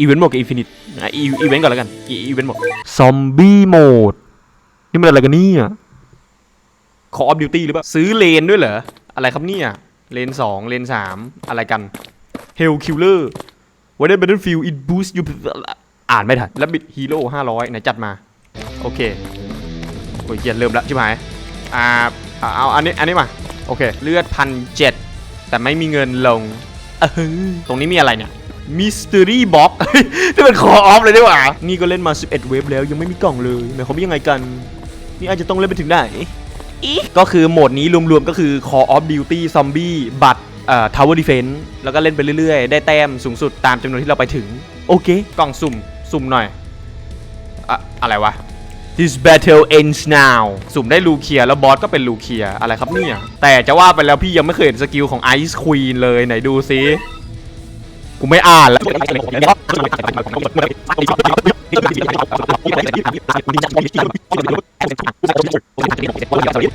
อีเวนต์โหมดกับอินฟินิตอีเวนต์ก่อนแล้วกันอีเวนต์โหมดซอมบี้โหมด นี่มันอะไรกันเนี่ยคออฟดิวตี้หรือเปล่า ซื้อเลนด้วยเหรอ อะไรครับเนี่ย เลนสองเลนสามอะไรกันเฮลคิลเลอร์วันนี้ Battlefield it boost you อ่านไม่ทันแล้วบิดฮีโร่ห้าร้อยไหนจัดมา โอเคโอ้ยเกียนเริ่มแล้วใช่ไหมอ่าเอาเอาอันนี้อันนี้มา โอเค เลือดพันเจ็ดแต่ไม่มีเงินลงเออตรงนี้มีอะไรเนี่ย มิส t ต r y Box นี่เป็นคอออฟเลยดีกว่า นี่ก็เล่นมา 11 เวฟแล้วยังไม่มีกล่องเลยหมายความว่ายังไงกัน นี่อาจจะต้องเล่นไปถึงไหนอีก็คือโหมดนี้รวมๆก็คือ Call of Duty Zombie บัตรเอ่อ Tower Defense แล้วก็เล่นไปเรื่อยๆ ได้แต้มสูงสุดตามจำนวนที่เราไปถึง โอเค กล่องสุ่ม สุ่มหน่อยอะอะไรวะ This battle ends now สุ่มได้ลูเคียแล้วบอสก็เป็นลูเคียอะไรครับเนี่ย แต่จะว่าไปแล้วพี่ยังไม่เคยเห็นสกิลของ Ice Queen เลยไหนดูซิ กูไม่อ่านแล้ว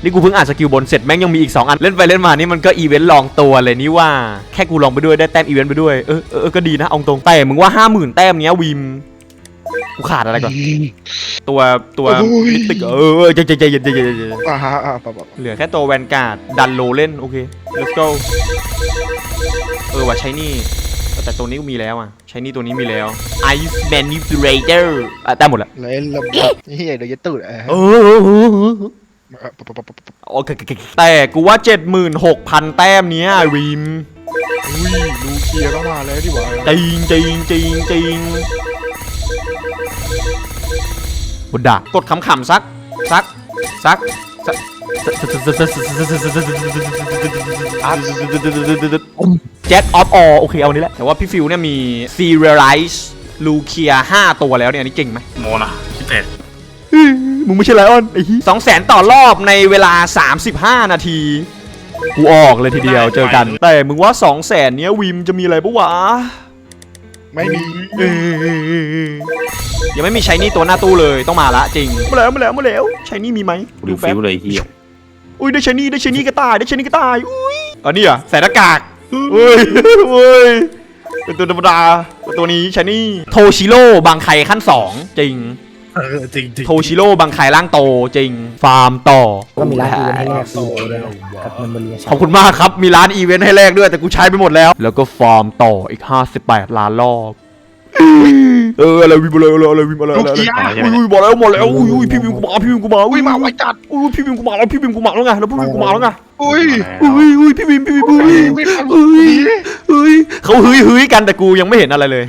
นี่กูเพิ่งอ่านสกิลบนเสร็จแม่งยังมีอีก 2 อัน เล่นไปเล่นมานี่มันก็อีเวนต์ลองตัวเลยนี่ว่า แค่กูลองไปด้วยได้แต้มอีเวนต์ไปด้วย เออเออเออก็ดีนะเอาตรงแต่มึงว่า 50,000 แต้มเนี้ยวิมกูขาดอะไรก่อน ตัวตัวโอ้ยมิติกเออเออใจใจใจเย็นใจเย็นใจเย็นอ่าฮะอ่าปะปะเหลือแค่ตัวแวนการ์ดดันโลเล่น โอเค let's go เออว่ะใช้นี่ แต่ตัวนี้ก็มีแล้วอะ ใช้นี่ตัวนี้มีแล้ว Ice Manipulator อะแต่หมดละเลยระเบิดเฮียเดี๋ยวจะตื่นอะเออปะปะปะปะปะโอเคแต่กูว่า 76,000 แต้มเนี้ยวิมอุ้ยลูเคียต้องมาแล้วดิวะจริงจริงจริงจริงบุดดากดขำๆสักสักสัก สักแจ็คออฟอโอเคเอานี้แหละ แต่ว่าพี่ฟิวเนี่ยมี Serialize ลูเคีย5ตัวแล้วเนี่ย อันนี้เก่งไหมโมนะพิเศษมึงไม่ใช่ไลออนไอ้สองแสนต่อรอบในเวลา 35 นาที กูออกเลยทีเดียวเจอกัน แต่มึงว่า 2 0 0แสนเนี้ยวิมจะมีอะไรปะวะ ไม่มีเออยังไม่มีใช้นี่ตัวหน้าตู้เลยต้องมาละจริงมาแล้วมาแล้วมาแล้วใช้นี่มีไหมดูแป๊ฟิบวเลยเฮียอุ้ยได้ใช้นี่ได้ใช้นี่กระต่ายได้ใช้นี่กระต่ายอุ้ยอันนี้อะใส่หน้ากากเฮ้ยเฮ้ยเป็นตัวธรรมดาแต่ตัวนี้ใช้นี่โทชิโร่บางไคขั้นสองจริง เออจริงจริงโทชิโร่บางไคร่างโตจริง ฟาร์มต่อก็มีร้านอีเวนต์ให้แลกฟรีด้วยกับเมมเบอรี่ขอบคุณมากครับ มีร้านอีเวนต์ให้แลกด้วยแต่กูใช้ไปหมดแล้ว แล้วก็ฟาร์มต่ออีก 58 ล้านรอบเอออะไรวิมอะไรอะไรอะไรวิมอะไรอะไรอุ้ยอุ้ยบอกแล้วหมดแล้วอุ้ยอุ้ยพี่วิมกูมาพี่วิมกูมาอุ้ยมาไวจัดอุ้ยพี่วิมกูมาแล้วพี่วิมกูมาแล้วไงแล้วพี่วิมกูมาแล้วไงอุ้ยอุ้ยอุ้ยพี่วิมพี่วิมอุ้ยไม่ทันอุ้ยอุ้ยเขาฮึยฮึยกันแต่กูยังไม่เห็นอะไรเลย